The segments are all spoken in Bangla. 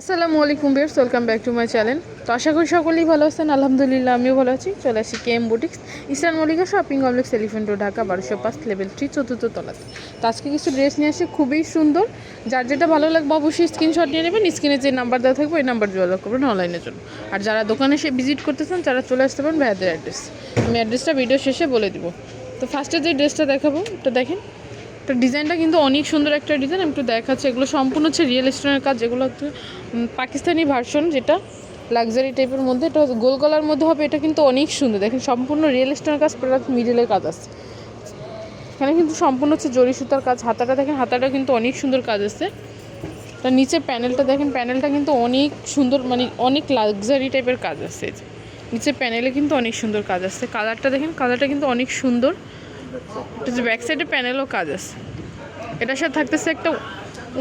আসসালামু আলাইকুম বেরস welcome back to my channel. তো আশা করি সকলেই ভালো আছেন, আলহামদুলিল্লাহ আমিও ভালো আছি। চলে আসি KM boutiques, Islam Mallika shopping complex, Elephant Road, Dhaka, বারোশো পাঁচ, লেভেল থ্রি, চতুর্থ তলাতে। তো আজকে কিছু ড্রেস নিয়ে আসি, খুবই সুন্দর। যার যেটা ভালো লাগবে অবশ্যই স্ক্রিনশট নিয়ে নেবেন স্ক্রিনে যে নাম্বার দেওয়া থাকবে, ওই নাম্বার যোগাযোগ করবেন অনলাইনের জন্য। আর যারা দোকানে এসে ভিজিট করতে চান তারা চলে আসতে পারেন ভাইয়াদের অ্যাড্রেস আমি অ্যাড্রেসটা ভিডিও শেষে বলে দিব। তো ফার্স্টে যে ড্রেসটা দেখাবো এটা দেখেন। তো ডিজাইনটা কিন্তু অনেক সুন্দর একটা ডিজাইন আমি একটু দেখাচ্ছি। এগুলো সম্পূর্ণ হচ্ছে রিয়েল স্টোনের কাজ যেগুলো হচ্ছে পাকিস্তানি ভার্সন যেটা লাক্সারি টাইপের মধ্যে, এটা গোল গলার মধ্যে হবে, এটা কিন্তু অনেক সুন্দর। দেখেন, সম্পূর্ণ রিয়েল স্টোনের কাজ প্লাস মিডিলের কাজ আছে। এখানে কিন্তু সম্পূর্ণ হচ্ছে জরি সুতার কাজ, হাতাটা দেখেন, হাতাটা কিন্তু অনেক সুন্দর কাজ আছে। তার নিচে প্যানেলটা দেখেন প্যানেলটা কিন্তু অনেক সুন্দর মানে অনেক লাক্সারি টাইপের কাজ আছে। নিচে প্যানেলে কিন্তু অনেক সুন্দর কাজ আছে। কালারটা দেখেন কালারটা কিন্তু অনেক সুন্দর। ব্যাক সাইডে প্যানেলও কাজ আছে। এটার সাথে থাকতেছে একটা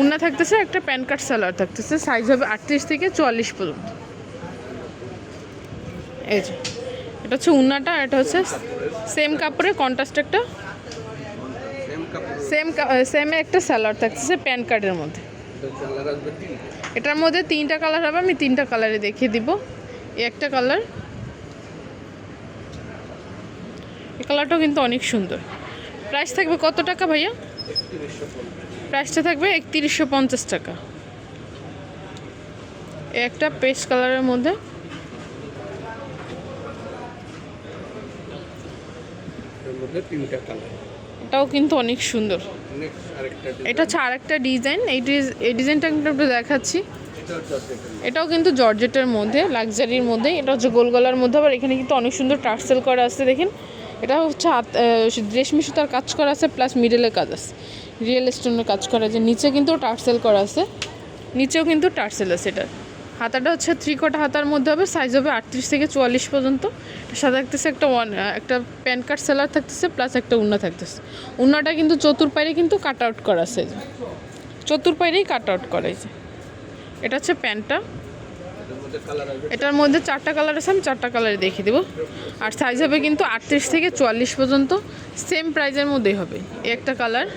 উন্না থাকতেছে, একটা প্যান কার্ড সালোয়ার থাকতেছে সাইজ হবে আটত্রিশ থেকে চুয়াল্লিশ পর্যন্ত। এই যে, এটা হচ্ছে উন্নাটা এটা হচ্ছে সেম কাপড়ে কন্ট্রাস্ট একটা সেম সেমে একটা সালোয়ার থাকতেছে প্যান কার্ডের মধ্যে। এটার মধ্যে তিনটা কালার হবে, আমি তিনটা কালারে দেখিয়ে দিব। একটা কালার এই কালারটাও কিন্তু অনেক সুন্দর। প্রাইস থাকবে কত টাকা ভাইয়া? প্রাইসটা থাকবে একত্রিশশো পঞ্চাশ টাকা। একটা পেস্ট কালারের মধ্যে। এটাও কিন্তু অনেক সুন্দর। এটা হচ্ছে আরেকটা ডিজাইন। এই এই ডিজাইনটা কিন্তু একটু দেখাচ্ছি। এটাও কিন্তু জর্জেটের মধ্যে লাক্সারির মধ্যে। এটা হচ্ছে গোল গলার মধ্যে। আবার এখানে কিন্তু অনেক সুন্দর টার্সেল করা আছে দেখেন। এটা হচ্ছে হাত রেশমি সুতার কাজ করা আছে প্লাস মিডলের কাজ আছে। রিয়েল স্টোনের কাজ করা আছে নিচে কিন্তু টার্সেল করা আছে। নিচেও কিন্তু টার্সেল আছে এটা। হাতাটা হচ্ছে থ্রি কোটা হাতার মধ্যে হবে সাইজ হবে আটত্রিশ থেকে চুয়াল্লিশ পর্যন্ত। সাথে থাকতেছে একটা ওয়ান একটা প্যান কার্ড সেলার থাকতেছে প্লাস একটা উন্না থাকতেছে। উন্নাটা কিন্তু চতুর্পাইরে কিন্তু কাট আউট করা আছে। যে। চতুর্পাইরেই কাট আউট করা এটা হচ্ছে প্যান্টটা এটার মধ্যে চারটা কালার আছে আমি চারটা কালারে দেখিয়ে দেবো। আর সাইজ হবে কিন্তু আটত্রিশ থেকে চুয়াল্লিশ পর্যন্ত সেম প্রাইজের মধ্যেই হবে। একটা কালার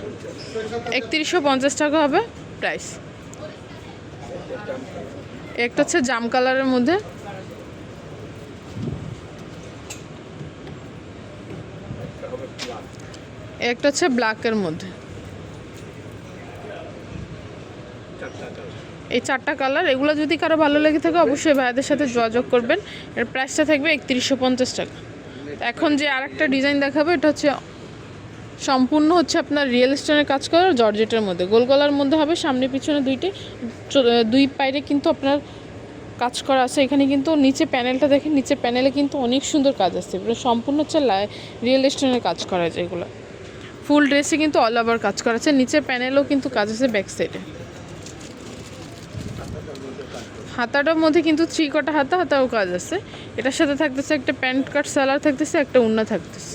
একত্রিশশো পঞ্চাশ টাকা হবে প্রাইস একটা হচ্ছে জাম কালারের মধ্যে। একটা হচ্ছে ব্ল্যাকের মধ্যে। এই চারটা কালার, এগুলো যদি কারও ভালো লেগে থাকে, অবশ্যই ভাইয়াদের সাথে যোগাযোগ করবেন। এর প্রাইসটা থাকবে একত্রিশশো পঞ্চাশ টাকা। এখন যে আরেকটা ডিজাইন দেখাবো, এটা হচ্ছে সম্পূর্ণ হচ্ছে আপনার রিয়েল স্টোনের কাজ করা জর্জেটের মধ্যে। গোল গলার মধ্যে হবে, সামনে পিছনে দুইটি দুই পাইরে কিন্তু আপনার কাজ করা আছে। এখানে কিন্তু নিচে প্যানেলটা দেখেন, নিচে প্যানেলে কিন্তু অনেক সুন্দর কাজ আসছে সম্পূর্ণ হচ্ছে রিয়েল স্টোনের কাজ করা যায় এগুলো। ফুল ড্রেসে কিন্তু অল ওভার কাজ করা আছে। নিচে প্যানেলও কিন্তু কাজ আছে ব্যাক সাইডে হাতাটার মধ্যে কিন্তু থ্রি কটা হাতা, হাতাও কাজ আছে। এটার সাথে থাকতেছে একটা প্যান্ট কাট সালার থাকতেছে, একটা উন্না থাকতেছে।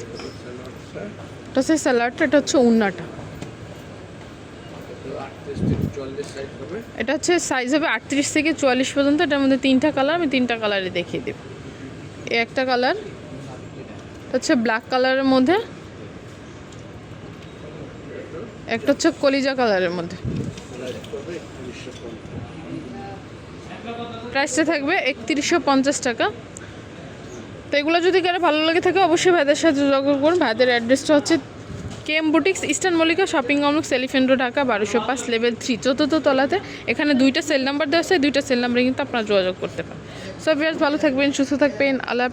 এটা হচ্ছে স্যালাডটা এটা হচ্ছে উন্নাটা। এটা হচ্ছে সাইজ হবে আটত্রিশ থেকে চুয়াল্লিশ পর্যন্ত, এটার মধ্যে তিনটা কালার আমি তিনটা কালারে দেখিয়ে দেব। এ একটা কালার হচ্ছে ব্ল্যাক কালারের মধ্যে। একটা হচ্ছে কলিজা কালারের মধ্যে প্রাইস করবে একত্রিশশো পঞ্চাশ প্রাইসটা থাকবে একত্রিশশো পঞ্চাশ টাকা। তো এগুলো যদি কারও ভালো লাগে থাকে, অবশ্যই ভাইদের সাথে যোগাযোগ করুন। ভাইদের অ্যাড্রেসটা হচ্ছে KM boutiques Eastern Mallika shopping complex Elephant Dhaka বারোশো পাঁচ লেভেল থ্রি চতুর্থ তলাতে। এখানে দুইটা সেল নাম্বার দেওয়া আছে, দুইটা সেল নাম্বারে কিন্তু আপনারা যোগাযোগ করতে পারেন। সব ভালো থাকবেন, সুস্থ থাকবেন। আল্লাহ